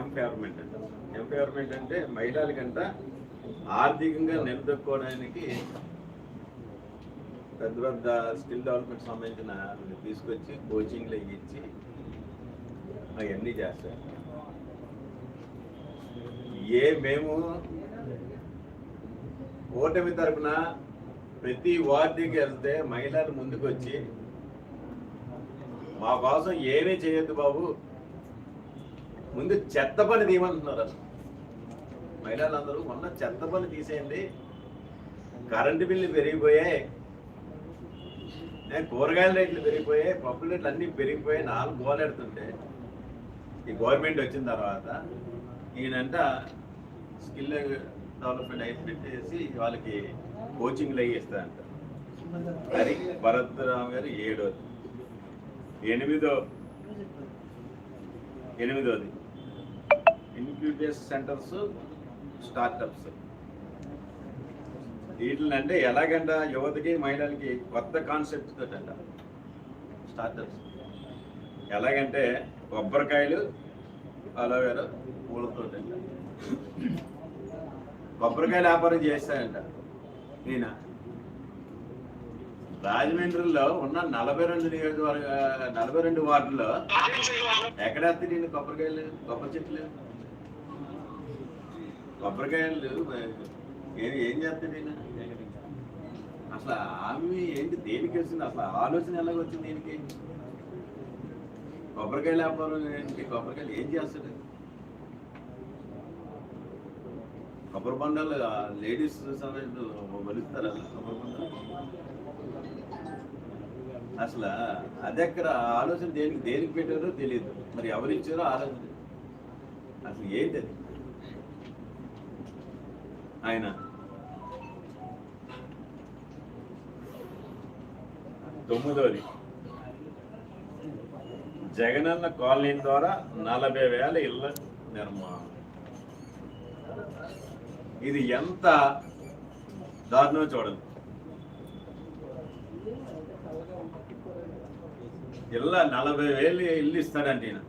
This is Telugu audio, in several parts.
ఎంపవర్మెంట్ అంటారు ఎంపవర్మెంట్ అంటే మహిళలకంట ఆర్థికంగా నిలదొక్కోవడానికి పెద్ద పెద్ద స్కిల్ డెవలప్మెంట్ సంబంధించిన తీసుకొచ్చి కోచింగ్లు ఇచ్చి అవన్నీ చేస్తారు. ఏ మేము ఓటమి తరపున ప్రతి వార్డుకి వెళ్తే మహిళలు ముందుకు వచ్చి మా కోసం ఏమీ చేయొద్దు బాబు ముందు చెత్త పని తీయమంటున్నారు అసలు. మహిళలందరూ మొన్న చెత్త పని తీసేయండి. కరెంటు బిల్లు పెరిగిపోయాయి. కూరగాయల రేట్లు పెరిగిపోయాయి. పప్పు రేట్లు అన్నీ పెరిగిపోయాయి. నాలుగు గోలెడుతుంటే ఈ గవర్నమెంట్ వచ్చిన తర్వాత ఈయనంట స్కిల్ డెవలప్మెంట్ అయి పెట్టేసి వాళ్ళకి కోచింగ్లు అయ్యి ఇస్తారంట. అది భరత్రామ్ గారు ఏడోది. ఎనిమిదో. ఎనిమిదోది. Incubation centres startups. వీటిని అంటే ఎలాగంట యువతకి మహిళలకి కొత్త కాన్సెప్ట్ తోటంట అంట స్టార్టప్స్. ఎలాగంటే కొబ్బరికాయలు అలోవేరా పూలతో కొబ్బరికాయలు వ్యాపారం చేస్తాయంట ఈయన రాజమండ్రిలో ఉన్న నలభై రెండు నియోజకవర్గ నలభై రెండు వార్డుల్లో ఎక్కడ నేను కొబ్బరికాయలు కొబ్బరి చెట్లు? కొబ్బరికాయలు ఏం ఏం చేస్తాడు ఈయన? అసలు ఆమె ఏంటి దేనికి వచ్చింది? అసలు ఆలోచన ఎలాగ వచ్చింది దీనికి కొబ్బరికాయ వ్యాపారం ఏంటి? కొబ్బరికాయలు ఏం చేస్తాడు? కొబ్బరి బండాలు లేడీస్ సమయంలో వలుస్తారా కొబ్బరి బండాలు. అసలు అది ఆలోచన దేనికి దేనికి పెట్టారో తెలియదు మరి ఎవరు ఇచ్చారో ఆలోచన. అసలు ఏంటి అది? ఆయన. తొమ్మిదోది. జగనన్న కాలనీ ద్వారా నలభై వేల ఇళ్ళ నిర్మాణం. ఇది ఎంత దారుణం చూడండి. ఇళ్ళ నలభై వేలు ఇల్లు ఇస్తాడండి ఈయన.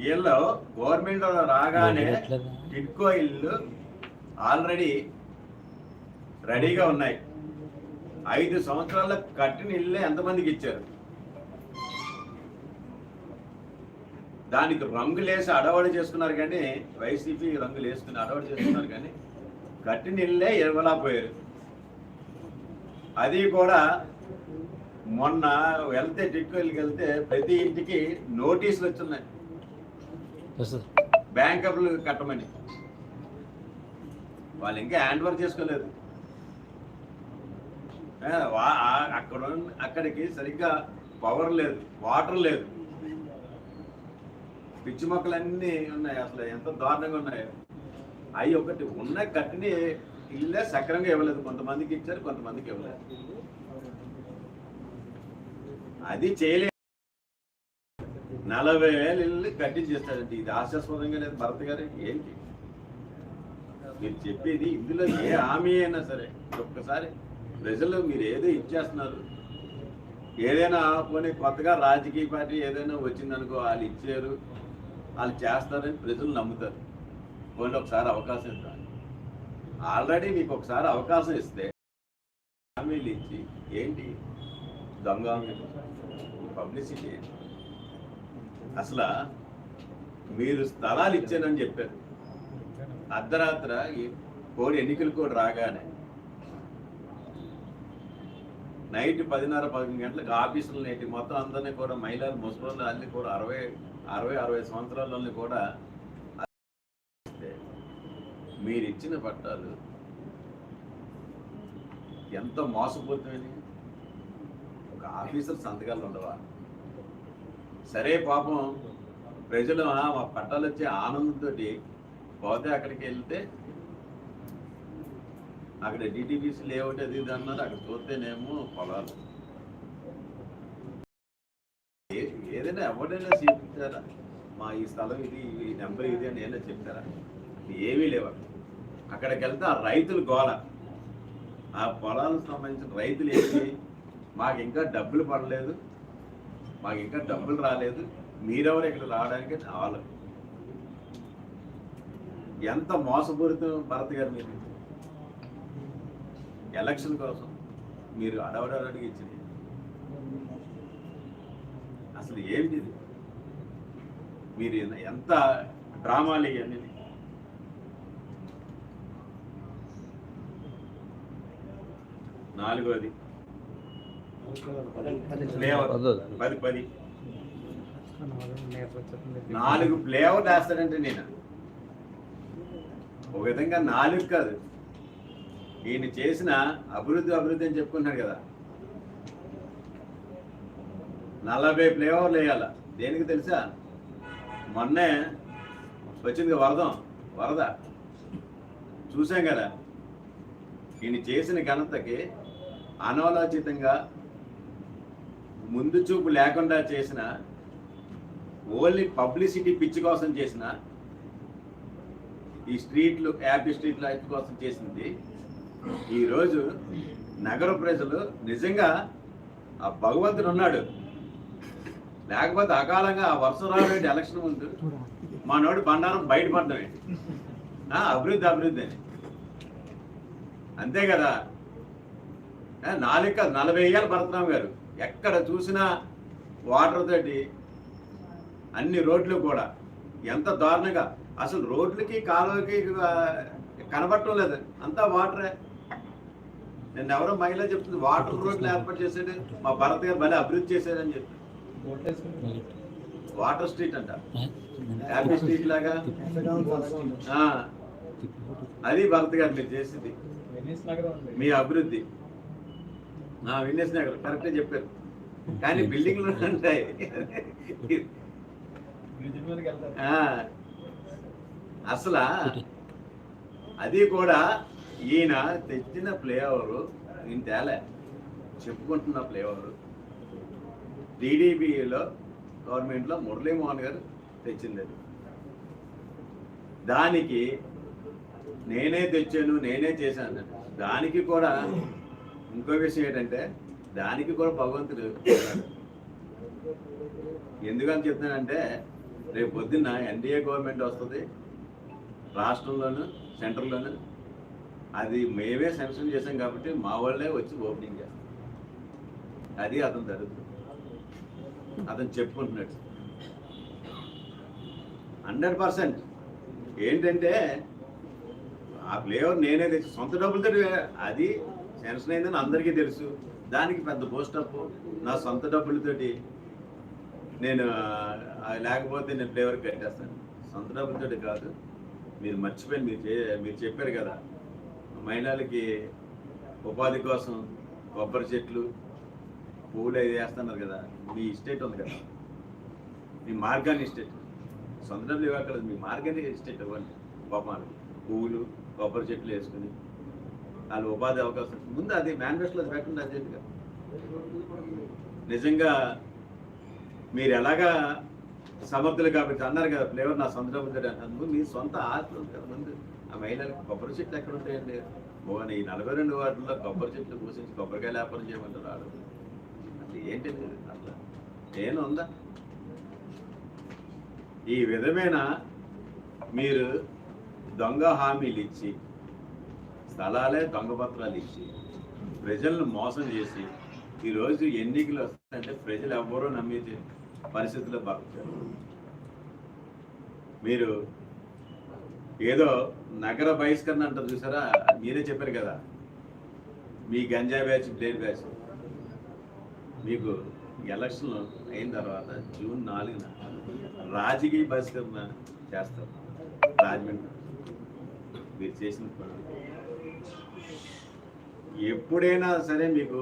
వీళ్ళు గవర్నమెంట్ రాగానే టిడ్కో ఇల్లు ఆల్రెడీ రెడీగా ఉన్నాయి. ఐదు సంవత్సరాల కట్టిన ఇల్లే ఎంతమందికి ఇచ్చారు? దానికి రంగులేసి అడవాడు చేసుకున్నారు కానీ వైసీపీ రంగులు వేసుకుని అడవాడు చేసుకున్నారు కానీ కట్టిన ఇల్లే ఇవ్వలేకపోయారు అది కూడా మొన్న వెళ్తే టిక్కోలకి వెళ్తే ప్రతి ఇంటికి నోటీసులు వచ్చున్నాయి. బ్యాంక్ అప్పులు కట్టమని. వాళ్ళు ఇంకా హ్యాండ్ వర్క్ చేసుకోలేదు. అక్కడ అక్కడికి సరిగ్గా పవర్ లేదు వాటర్ లేదు. పిచ్చి మొక్కలన్నీ ఉన్నాయి అసలు ఎంత దారుణంగా ఉన్నాయో. అవి ఒకటి ఉన్న కట్టిని ఇల్లే సక్రంగా ఇవ్వలేదు. కొంతమందికి ఇచ్చారు కొంతమందికి ఇవ్వలేదు. అది చేయలేదు నలభై వేలు ఇల్లు కట్టించేస్తాడంటే ఇది ఆశాస్పదంగా లేదు భరత్ గారు. ఏంటి? మీరు చెప్పేది ఇందులో ఏ హామీ అయినా సరే ఒక్కసారి ప్రజలు మీరు ఏదో ఇచ్చేస్తున్నారు. ఏదైనా పోనీ కొత్తగా రాజకీయ పార్టీ ఏదైనా వచ్చిందనుకో వాళ్ళు ఇచ్చారు వాళ్ళు చేస్తారని ప్రజలు నమ్ముతారు. పోనీ ఒకసారి అవకాశం ఇద్దాం. ఆల్రెడీ మీకు ఒకసారి అవకాశం ఇస్తే హామీలు ఇచ్చి ఏంటి? దొంగ పబ్లిసిటీ ఏంటి? అసలు మీరు స్థలాలు ఇచ్చానని చెప్పారు. అర్ధరాత్ర కోడి ఎన్నికలు కూడా రాగానే నైట్ పదిన్నర పదకొండు గంటలకు ఆఫీసులు నేటి మొత్తం అందరినీ కూడా మహిళలు ముసలి అన్ని కూడా అరవై అరవై అరవై సంవత్సరాలని కూడా మీరు ఇచ్చిన పట్టాలు ఎంత మోసపోతుంది ఒక ఆఫీసర్ సంతకాలు ఉండవా? సరే పాపం ప్రజలు "ఆ, మా పట్టాలు వచ్చే ఆనందంతో పోతే అక్కడికి వెళ్తే అక్కడ డిటిబిసి లేఅవుట్ అది ఇది అన్నారు. అక్కడ చూస్తేనేమో పొలాలు. ఏ- ఏదైనా ఎవరైనా చెప్తారా మా ఈ స్థలం ఇది ఈ నెంబర్ ఇది అని ఏదైనా చెప్తారా ఏమీ లేవు అక్కడికి వెళ్తే ఆ రైతులు గోల. ఆ పొలాలకు సంబంధించిన రైతులు ఏంటి మాకు ఇంకా డబ్బులు పడలేదు. మాకు ఇంకా డబ్బులు రాలేదు. మీరెవరు ఇక్కడ రావడానికి వాళ్ళు ఎంత మోసపూరితం భరత్ గారు మీరు? ఎలక్షన్ కోసం మీరు అడవడడికి ఇచ్చింది అసలు ఏమిటి మీరు ఎంత డ్రామాలు ఇవన్నీ? నాలుగోది. పది. పది నాలుగు ఫ్లేవర్ వేస్తాడంటే నేను? ఒక విధంగా నాలుగు కాదు. ఈయన చేసిన అభివృద్ధి అభివృద్ధి అని చెప్పుకుంటున్నాడు కదా. నలభై ఫ్లేవర్లు వేయాల. దేనికి తెలుసా? మొన్నే వచ్చింది వరదం. వరద. చూసాం కదా. ఈయన చేసిన ఘనతకి అనాలోచితంగా ముందు చూపు లేకుండా చేసిన ఓన్లీ పబ్లిసిటీ పిచ్చి కోసం చేసిన ఈ స్ట్రీట్లు హ్యాపీ స్ట్రీట్ లైఫ్ కోసం చేసింది. ఈరోజు నగర ప్రజలు నిజంగా ఆ భగవంతుడు ఉన్నాడు. లేకపోతే అకాలంగా ఆ వర్షం రావడం ఎలక్షన్ ముందు మా బండారం బయటపడడం ఏంటి ఆ, అభివృద్ధి అభివృద్ధి అని. అంతే కదా? నాలుగు కాదు నలభై ఏళ్ళు భరతరాం గారు. ఎక్కడ చూసినా వాటర్ తోటి అన్ని రోడ్లు కూడా. ఎంత దారుణంగా. అసలు రోడ్లకి కాలువకి కనబడటం లేదు. అంతా వాటరే నేను ఎవరో మహిళ చెప్తుంది వాటర్ రోడ్లు ఏర్పాటు చేశాడు మా భరత్ గారు భలే అభివృద్ధి చేశాడని చెప్పి. వాటర్ స్ట్రీట్ అంట. హ్యాపీ స్ట్రీట్ లాగా. ఆ, అది భరత్ గారు మీరు చేసింది. మీ అభివృద్ధి. విన్నేస్ నగర్ కరెక్టే చెప్పారు. కానీ బిల్డింగ్లు ఉంటాయి. అసలు అది కూడా ఈయన తెచ్చిన ఫ్లేవరు నేను తేలే. చెప్పుకుంటున్న ఫ్లేవరు టీడీపీలో గవర్నమెంట్లో మురళీమోహన్ గారు తెచ్చింది అది. దానికి నేనే తెచ్చాను నేనే చేశాను. దానికి కూడా ఇంకో విషయం ఏంటంటే దానికి కూడా భగవంతుడు ఎందుకని చెప్తున్నానంటే రేపు పొద్దున్న ఎన్డీఏ గవర్నమెంట్ వస్తుంది రాష్ట్రంలోను సెంట్రల్లోను అది మేమే సెన్షన్ చేసాం కాబట్టి మా వాళ్ళే వచ్చి ఓపెనింగ్ చేస్తాం అది అతను జరుగుతుంది అతను చెప్పుకుంటున్నాడు. Hundred percent. ఏంటంటే ఆ ఫ్లేవర్ నేనే తెచ్చి సొంత డబ్బులతో అది సెన్షన్ అయిందని అందరికీ తెలుసు. దానికి పెద్ద పోస్టప్ నా సొంత డబ్బులతోటి నేను లేకపోతే నేను ఫ్లేవర్ కట్టేస్తాను. సొంత డబ్బులతోటి కాదు మీరు మర్చిపోయి మీరు చే మీరు చెప్పారు కదా మహిళలకి ఉపాధి కోసం కొబ్బరి చెట్లు పువ్వులు అవి వేస్తున్నారు కదా మీ ఇస్టేట్ ఉంది కదా మీ మార్గాన్ని ఇస్టేట్ సొంత డబ్బులు ఇవ్వక్కర్లేదు మీ మార్గాన్ని ఇస్టేట్ ఇవ్వండి. పాపాలు పువ్వులు కొబ్బరి చెట్లు వేసుకుని వాళ్ళు ఉపాధి అవకాశం ముందు అది మేనిఫెస్టోలో అది పెట్టండి నిజంగా మీరు ఎలాగా సమర్థులు కాబట్టి అన్నారు కదా ఫ్లేవర్ నా సొంత డబ్బులు మీ సొంత ఆత్మ కదా ముందు. ఆ మహిళలకు కొబ్బరి చెట్లు ఎక్కడ ఉంటాయండి? మోహన్ ఈ నలభై రెండు వాటిల్లో కొబ్బరి చెట్లు పూసించి కొబ్బరికాయ వ్యాపారం చేయమంటారు ఆడు అసలు ఏంటండి అట్లా నేను ఉందా? ఈ విధమైన మీరు దొంగ హామీలు ఇచ్చి స్థలాలే దొంగ పత్రాలు ఇచ్చి ప్రజలను మోసం చేసి ఈరోజు ఎన్నికలు వస్తాయంటే ప్రజలు ఎవ్వరూ నమ్మే పరిస్థితుల్లో బతుకుతారు. మీరు ఏదో నగర బహిష్కరణ అంటారు చూసారా? మీరే చెప్పారు కదా. మీ గంజా బ్యాచ్ బ్లేడ్ బ్యాచ్. మీకు ఎలక్షన్ అయిన తర్వాత జూన్ నాలుగున రాజకీయ బహిష్కరణ చేస్తారు. రాజమండ్రి. మీరు చేసిన పనులు. ఎప్పుడైనా సరే మీకు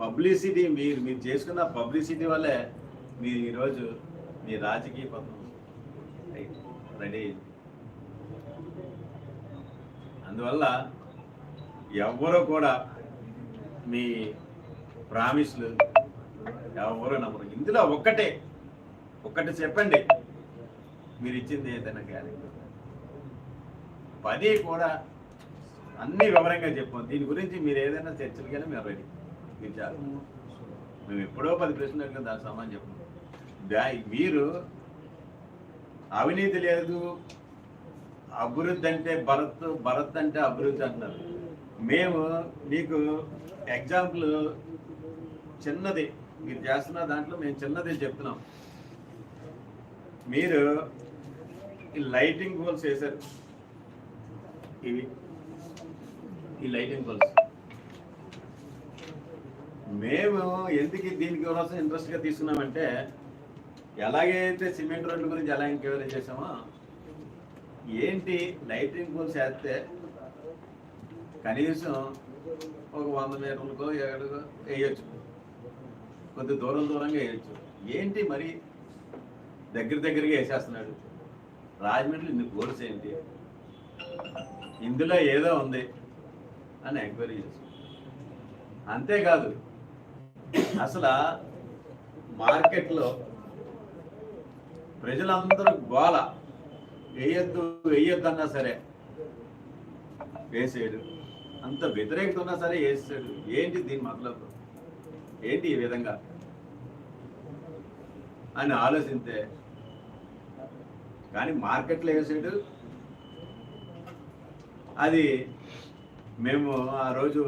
పబ్లిసిటీ మీరు మీరు చేసుకున్న పబ్లిసిటీ వల్లే మీరు ఈరోజు మీ రాజకీయ పథం రెడీ అయింది. అందువల్ల ఎవ్వరూ కూడా మీ ప్రామిస్లు ఎవరో నమ్మరు. ఇందులో ఒక్కటే ఒక్కటి చెప్పండి. మీరు ఇచ్చింది ఏదైనా గ్యారెంటీ? పది కూడా అన్ని వివరంగా చెప్పాం దీని గురించి మీరు ఏదైనా చర్చలకైనా మేము రెడీ మీరు చాలు. మేము ఎప్పుడో పది ప్రశ్నలు అడిగిన దానికి సమాధానం చెప్పండి దా- మీరు అవినీతి లేదు అభివృద్ధి అంటే భరత్ భరత్ అంటే అభివృద్ధి అంటున్నారు. మేము మీకు ఎగ్జాంపుల్ చిన్నది. మీరు చేస్తున్న దాంట్లో మేము చిన్నది చెప్తున్నాం. మీరు ఈ లైటింగ్ పోల్స్ వేశారు. ఇవి. ఈ లైటింగ్ బల్బ్స్ మేము ఎందుకు దీనికి కోసం ఇంట్రెస్ట్గా తీసుకున్నామంటే ఎలాగైతే సిమెంట్ రోడ్ల గురించి ఎలా ఎంక్వైరీ చేసామో ఏంటి లైటింగ్ పోల్స్ వేస్తే కనీసం ఒక వంద మీటర్లకో ఎక్కడికో వేయచ్చు. కొద్ది దూరం దూరంగా వేయచ్చు. ఏంటి మరి దగ్గర దగ్గరగా వేసేస్తున్నాడు? రాజమండ్రి ఇన్ని పోల్స్ ఏంటి? ఇందులో ఏదో ఉంది అని ఎంక్వైరీ చేసాం అంతేకాదు అసలు మార్కెట్లో ప్రజలందరూ గోల. వేయొద్దు వేయొద్దు అన్నా సరే వేసేయడు. అంత వ్యతిరేకత ఉన్నా సరే వేసాడు. ఏంటి దీని మతలబు? ఏంటి ఈ విధంగా? అని ఆలోచిస్తే కానీ మార్కెట్లో వేసాడు అది మేము ఆ రోజు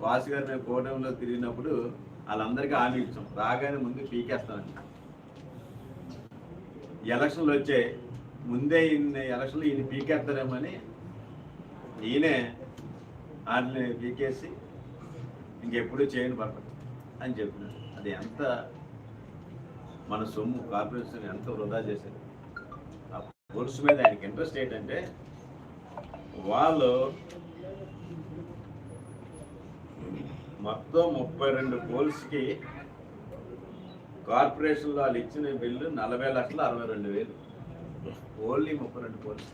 వాసు గారు మేము కూటమిలో తిరిగినప్పుడు వాళ్ళందరికీ హామీ ఇచ్చాం. రాగానే ముందు పీకేస్తామని. ఎలక్షన్లు వచ్చాయి ముందే ఇన్ని ఎలక్షన్లు ఈయన పీకేస్తారేమని ఈయనే వాటిని పీకేసి ఇంకెప్పుడు చేయని పడతాం అని చెప్పినాడు అది ఎంత మన సొమ్ము కార్పొరేషన్ ఎంత వృధా చేశారు. ఆ పొలుసు మీద ఆయనకి ఇంట్రెస్ట్ ఏంటంటే వాళ్ళు మొత్తం ముప్పై రెండు పోల్స్కి కార్పొరేషన్లో వాళ్ళు ఇచ్చిన బిల్లు నలభై లక్షల అరవై రెండు వేలు. ఓన్లీ ముప్పై రెండు పోల్స్.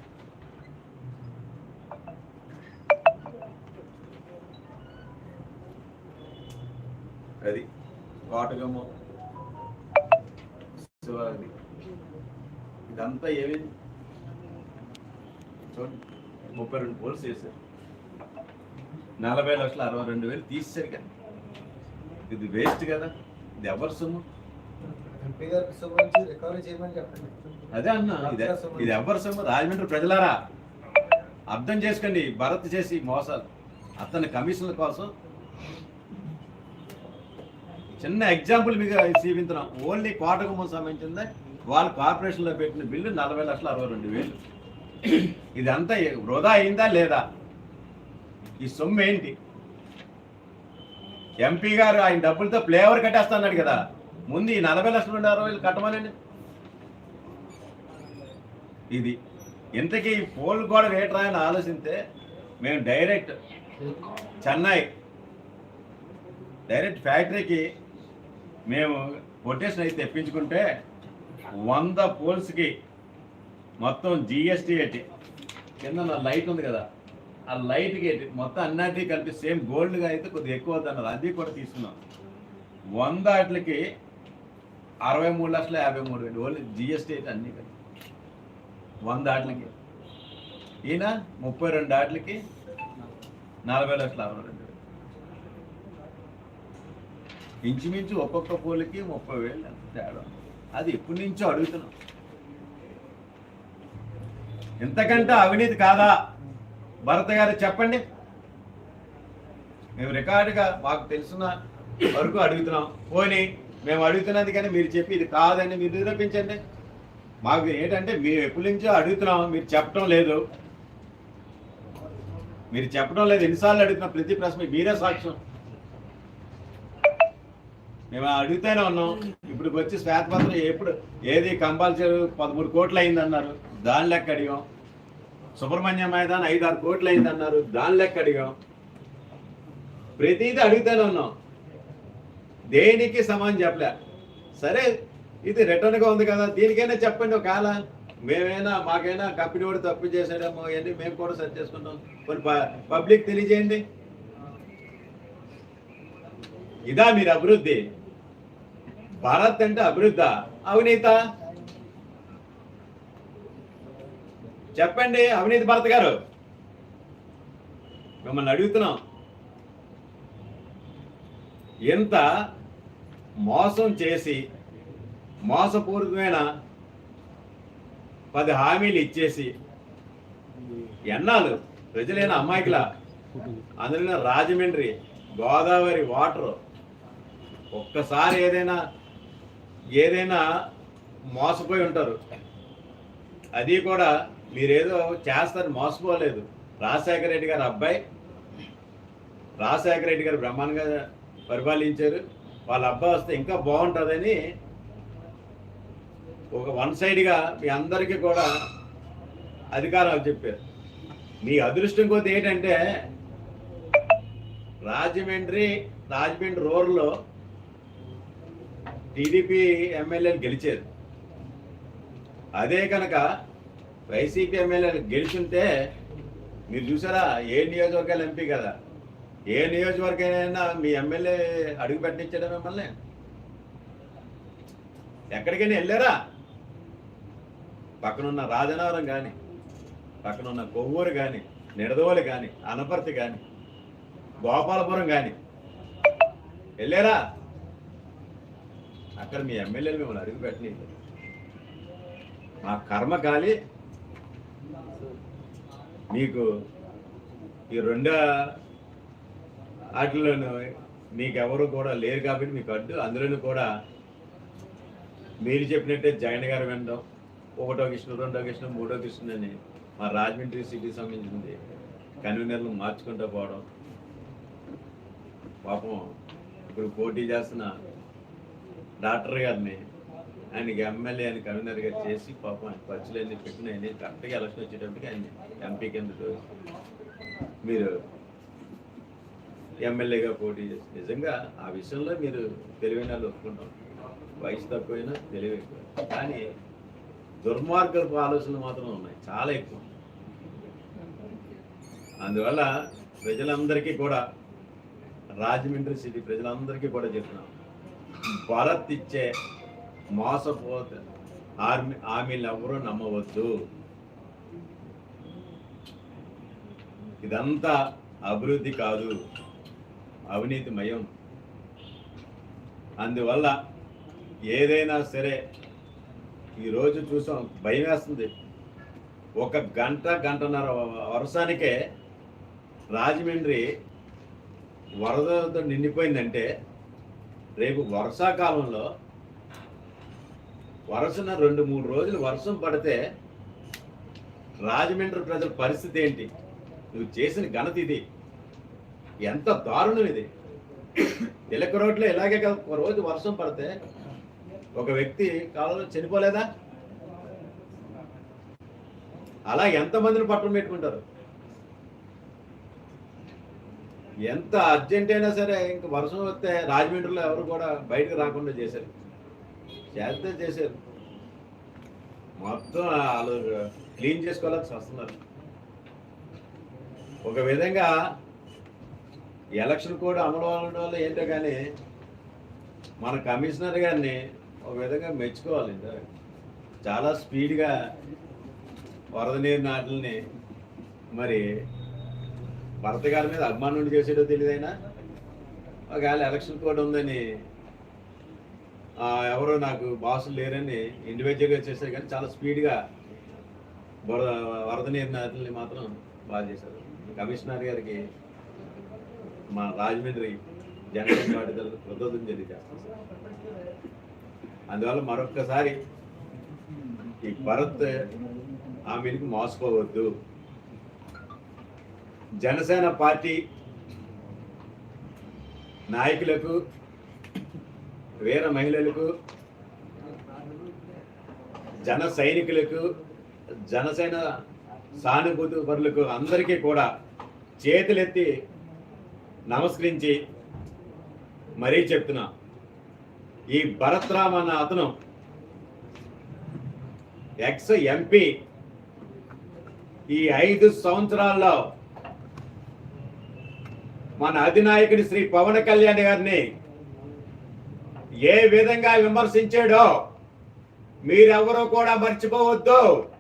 అది కోటగమ్మ శివాది. ఇదంతా ఏమి చూడండి. ముప్పై రెండు పోల్స్ వేశారు నలభై లక్షల అరవై రెండు వేలు తీసేశారు కదా ఇది వేస్ట్ కదా. ఇది ఎవరి సొమ్ము? అదే అన్న ఇది ఇది ఎవరి సొమ్ము? రాజమండ్రి ప్రజలారా? అర్థం చేసుకోండి భరత్ చేసి మోసాలు. అతని కమిషన్ల కోసం. చిన్న ఎగ్జాంపుల్ మీకు చూపించున్నాం ఓన్లీ కోటగుమ్మం సంబంధించింది. వాళ్ళు కార్పొరేషన్లో పెట్టిన బిల్లు నలభై లక్షల అరవై రెండు వేలు. ఇదంతా వృధా అయిందా లేదా? ఈ సొమ్ము ఏంటి? ఎంపీ గారు ఆయన డబ్బులతో ఫ్లేవర్ కట్టేస్తున్నాడు కదా. ముందు ఈ నలభై లక్షల నుండి అరవై వేలు కట్టమనండి. ఇది ఇంతకీ ఈ పోల్ కూడా రేట్ రాయని ఆలోచిస్తే మేము డైరెక్ట్ చెన్నై డైరెక్ట్ ఫ్యాక్టరీకి మేము కొటేషన్ అయితే తెప్పించుకుంటే వంద పోల్స్కి మొత్తం జిఎస్టీ ఎట్టి కింద నా లైట్ ఉంది కదా ఆ లైట్కి ఎట్టి మొత్తం అన్నిటికీ కలిపి సేమ్ గోల్డ్గా అయితే కొద్దిగా ఎక్కువ అవుతుంది అన్నారు అది కూడా తీసుకున్నాం. వంద వాటికి అరవై మూడు లక్షల యాభై మూడు వేలు. ఓన్లీ జిఎస్టీ అయితే అన్నీ కలిపి. వంద ఆటలకి ఈయన ముప్పై రెండు ఆటలకి నలభై లక్షల అరవై రెండు వేలు. ఇంచుమించు ఒక్కొక్క పూలకి ముప్పై వేలు ఎంత తేడా. అది ఎప్పటి నుంచో అడుగుతున్నాం. ఇంతకంటే అవినీతి కాదా? భరత గారు చెప్పండి. మేము రికార్డుగా మాకు తెలిసిన వరకు అడుగుతున్నాం. పోనీ మేము అడుగుతున్నది కానీ మీరు చెప్పి ఇది కాదని మీరు నిరూపించండి. మాకు ఏంటంటే మేము ఎప్పటి నుంచో అడుగుతున్నాం మీరు చెప్పడం లేదు. మీరు చెప్పడం లేదు. ఎన్నిసార్లు అడుగుతున్నాం? ప్రతి ప్రశ్న మీరే సాక్ష్యం. మేము అడుగుతూనే ఉన్నాం. ఇప్పుడు వచ్చి శ్వేతపత్రం ఎప్పుడు ఏది కంపల్సరీ పదమూడు కోట్లు అయింది అన్నారు దాని లెక్క అడిగాం. సుబ్రహ్మణ్యం మైదాన్ ఐదు ఆరు కోట్లు అయింది అన్నారు దాని లెక్క అడిగాం. ప్రతిదీ అడుగుతూనే ఉన్నాం. దేనికి సమానం చెప్పలే. సరే ఇది రిటర్న్గా ఉంది కదా దీనికైనా చెప్పండి ఒకవేళ. మేమైనా మాకైనా కంపెనీ కూడా తప్పు చేసాడేమో ఇవన్నీ మేము కూడా సెట్ చేసుకుంటాం. కొన్ని పబ్లిక్ తెలియజేయండి. ఇదా మీరు అభివృద్ధి? భారత్ అంటే అభివృద్ధ? అవినీత? చెప్పండి అవినీతి భరత్ గారు. మిమ్మల్ని అడుగుతున్నాం. ఎంత మోసం చేసి మోసపూరితమైన పది హామీలు ఇచ్చేసి ఎన్నాళ్ళు ప్రజలైన అమ్మాయికిలా అందులో రాజమండ్రి గోదావరి వాటర్ ఒక్కసారి ఏదైనా ఏదైనా మోసపోయి ఉంటారు. అది కూడా మీరేదో చేస్తారు మోసపోలేదు. రాజశేఖర రెడ్డి గారు అబ్బాయి. రాజశేఖర రెడ్డి గారు బ్రహ్మాండంగా పరిపాలించారు. వాళ్ళ అబ్బాయి వస్తే ఇంకా బాగుంటుందని ఒక వన్ సైడ్గా మీ అందరికీ కూడా అధికారాలు చెప్పారు. మీ అదృష్టం కొద్ది ఏంటంటే రాజమండ్రి రాజమండ్రి రోడ్లో టీడీపీ ఎమ్మెల్యేలు గెలిచారు. అదే కనుక వైసీపీ ఎమ్మెల్యేలు గెలిచుంటే మీరు చూసారా ఏ నియోజకవర్గాలు ఎంపీ కదా? ఏ నియోజకవర్గైనా మీ ఎమ్మెల్యే అడుగు పెట్టించడం మిమ్మల్ని? ఎక్కడికైనా వెళ్ళారా? పక్కనున్న రాజనవరం కానీ పక్కనున్న కొవ్వూరు కానీ నిడదవోలు కానీ అనపర్తి కానీ గోపాలపురం కానీ వెళ్ళారా? అక్కడ మీ ఎమ్మెల్యేలు మిమ్మల్ని అడుగు పెట్టలేదు మా కర్మ కాలి మీకు ఈ రెండో వాటిలోనూ నీకెవరు కూడా లేరు కాబట్టి మీకు అడ్డు. అందులోనూ కూడా మీరు చెప్పినట్టే జగన్ గారు వినడం ఒకటో కృష్ణ రెండో కృష్ణ మూడో కృష్ణ అని మా రాజమండ్రి సిటీ సంబంధించింది కన్వీనర్లు మార్చుకుంటూ పోవడం. పాపం ఇప్పుడు పోటీ చేస్తున్న డాక్టర్ గారిని ఆయనకి ఎమ్మెల్యే అని కన్వీనర్ గారు చేసి పాపం ఆయన ఖర్చులు అన్ని పెట్టిన ఆయన కరెక్ట్గా ఎలక్షన్ వచ్చేటప్పటికి ఆయన ఎంపీ కింద మీరు ఎమ్మెల్యేగా పోటీ చేసి నిజంగా ఆ విషయంలో మీరు తెలివైన వాళ్ళు ఒప్పుకుంటాం. వయసు తక్కువైనా తెలివి. ఎక్కువ కానీ దుర్మార్గపు ఆలోచనలు మాత్రం ఉన్నాయి. చాలా ఎక్కువ అందువల్ల ప్రజలందరికీ కూడా రాజమండ్రి సిటీ ప్రజలందరికీ కూడా చెప్తున్నాం భారత్ ఇచ్చే మోసపోత ఆర్మీ ఆమెలు ఎవరూ నమ్మవద్దు. ఇదంతా అభివృద్ధి కాదు. అవినీతిమయం. అందువల్ల ఏదైనా సరే ఈరోజు చూసాం భయం వేస్తుంది ఒక గంట గంటన్నర వర్షానికే రాజమండ్రి వరదతో నిండిపోయిందంటే రేపు వర్షాకాలంలో వరుసన రెండు మూడు రోజులు వర్షం పడితే రాజమండ్రి ప్రజల పరిస్థితి ఏంటి? నువ్వు చేసిన ఘనత ఇది. ఎంత దారుణం ఇది. తిలక రోడ్లో ఇలాగే ఒక రోజు వర్షం పడితే ఒక వ్యక్తి కాలంలో చనిపోలేదా? అలా ఎంతమందిని పట్టణం పెట్టుకుంటారు? ఎంత అర్జెంట్ అయినా సరే ఇంక వర్షం వస్తే రాజమండ్రిలో ఎవరు కూడా బయటకు రాకుండా చేశారు. చేస్తే చేశారు. మొత్తం వాళ్ళు క్లీన్ చేసుకోవాలని వస్తున్నారు ఒక విధంగా ఎలక్షన్ కోడ్ అమలు అవ్వడం వల్ల ఏంటో కానీ మన కమిషనర్ గారిని ఒక విధంగా మెచ్చుకోవాలి. చాలా స్పీడ్గా వరద నీరు నాటల్ని మరి భరత గారి మీద అభిమానం చేసేటో తెలియదైనా ఒకవేళ ఎలక్షన్ కోడ్ ఉందని ఎవరో నాకు బాసులు లేరని ఇండివిజువల్గా చేశారు కానీ చాలా స్పీడ్గా వరద వరద నీరు మాత్రం బాగా చేశారు. కమిషనర్ గారికి మా రాజమండ్రి జనరల్ పార్టీ కృతజ్ఞతలు తెలియజేస్తాం అందువల్ల మరొక్కసారి ఈ భరత్ ఆమెకి మోసపోవద్దు. జనసేన పార్టీ నాయకులకు వీర మహిళలకు జన సైనికులకు జనసేన సానుభూతి పరులకు అందరికీ కూడా చేతులెత్తి నమస్కరించి మరీ చెప్తున్నా. ఈ భరత్రామ్ అన్న అతను ఎక్స్ ఎంపీ ఈ ఐదు సంవత్సరాల్లో మన అధినాయకుడి శ్రీ పవన్ కళ్యాణ్ గారిని ఏ విధంగా విమర్శించాడో మీరెవరూ కూడా మర్చిపోవద్దు.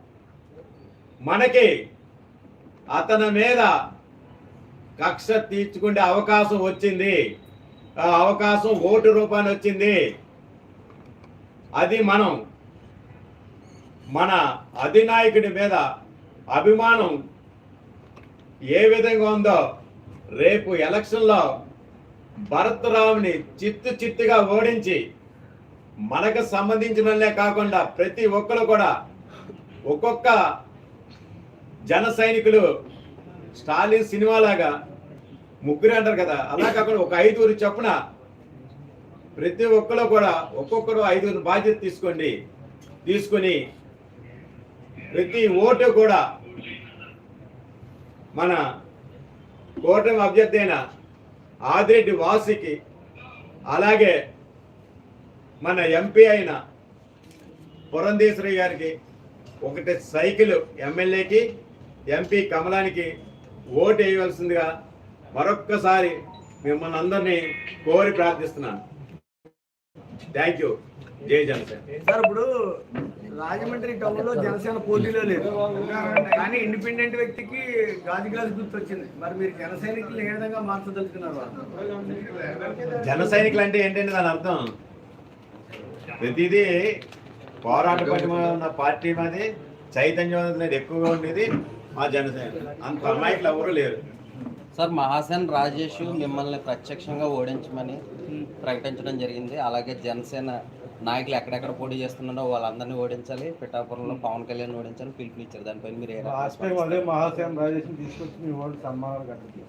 మనకి అతని మీద కక్ష తీర్చుకునే అవకాశం వచ్చింది. ఆ అవకాశం ఓటు రూపాన్ని వచ్చింది. అది మనం మన అధినాయకుడి మీద అభిమానం ఏ విధంగా ఉందో రేపు ఎలక్షన్లో భరతరావుని చిత్తు చిత్తుగా ఓడించి మనకు సంబంధించినలే కాకుండా ప్రతి ఒక్కరు కూడా ఒక్కొక్క జన సైనికులు స్టాలిన్ సినిమాలాగా ముగ్గురు అంటారు కదా. అలా కాకుండా ఒక ఐదుగురు చొప్పున ప్రతి ఒక్కరు కూడా ఒక్కొక్కరు ఐదుగురు బాధ్యత తీసుకోండి. తీసుకొని ప్రతి ఓటు కూడా మన కూటమి అభ్యర్థి అయిన ఆదిరెడ్డి వాసికి అలాగే మన ఎంపీ అయిన పురంధేశ్వరి గారికి ఒకటి సైకిల్ ఎమ్మెల్యేకి ఎంపీ కమలానికి ఓటు వేయవలసిందిగా మరొక్కసారి మిమ్మల్ని అందరినీ కోరి ప్రార్థిస్తున్నాను. థ్యాంక్ యూ జై జనసేన. సార్ ఇప్పుడు రాజమండ్రి టౌన్లో జనసేన పోటీలో లేదు. కానీ ఇండిపెండెంట్ వ్యక్తికి గాజు గ్లాస్ గుర్తు వచ్చింది మరి మీరు జన సైనికులు ఏ విధంగా మార్చదలుచుకున్నారు జన సైనికులు అంటే ఏంటంటే దాని అర్థం? ప్రతిదీ పోరాట పటిమ ఉన్న పార్టీ మాది చైతన్యం ఎక్కువగా ఉండేది మా జనసేన అంత అమాయకులు ఎవరు లేరు. సార్ మహాసేన్ రాజేష్ మిమ్మల్ని ప్రత్యక్షంగా ఓడించమని ప్రకటించడం జరిగింది. అలాగే జనసేన నాయకులు ఎక్కడెక్కడ పోటీ చేస్తున్నారో వాళ్ళందరినీ ఓడించాలి. పిఠాపురంలో పవన్ కళ్యాణ్ ఓడించాలని పిలుపునిచ్చారు. దానిపైన మీరు మహాసేన రాజేష్ని తీసుకొచ్చి మీ కట్టండి.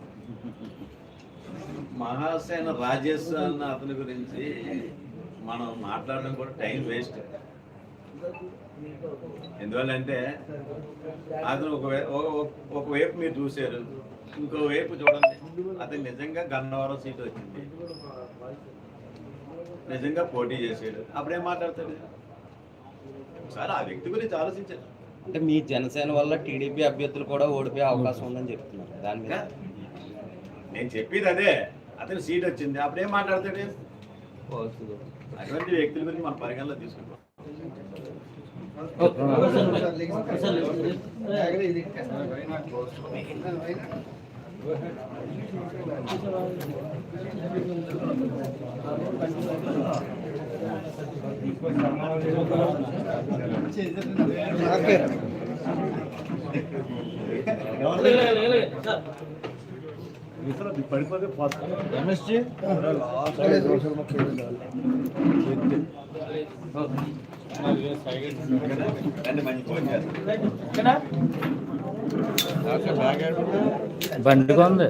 మహాసేన రాజేష్ అన్న అతని గురించి మనం మాట్లాడడం కూడా టైం వేస్ట్. ఎందువల్లంటే అతను ఒక ఒకవైపు మీరు చూశారు. ఇంకో వైపు చూడండి. అతను నిజంగా గన్నవరం సీట్ వచ్చింది. నిజంగా పోటీ చేసాడు అప్పుడేం మాట్లాడతాడు ఒకసారి ఆ వ్యక్తి గురించి ఆలోచించాడు అంటే మీ జనసేన వల్ల టీడీపీ అభ్యర్థులు కూడా ఓడిపోయే అవకాశం ఉందని చెప్తున్నారు దాని మీద నేను చెప్పేది అదే అతను సీట్ వచ్చింది అప్పుడేం మాట్లాడతాడు అటువంటి వ్యక్తుల గురించి మనం పరిగణలో తీసుకుంటాం పడిపోతే ఎంఎస్జీ మంచి ఫోన్ చేస్తాను బండిగా ఉంది.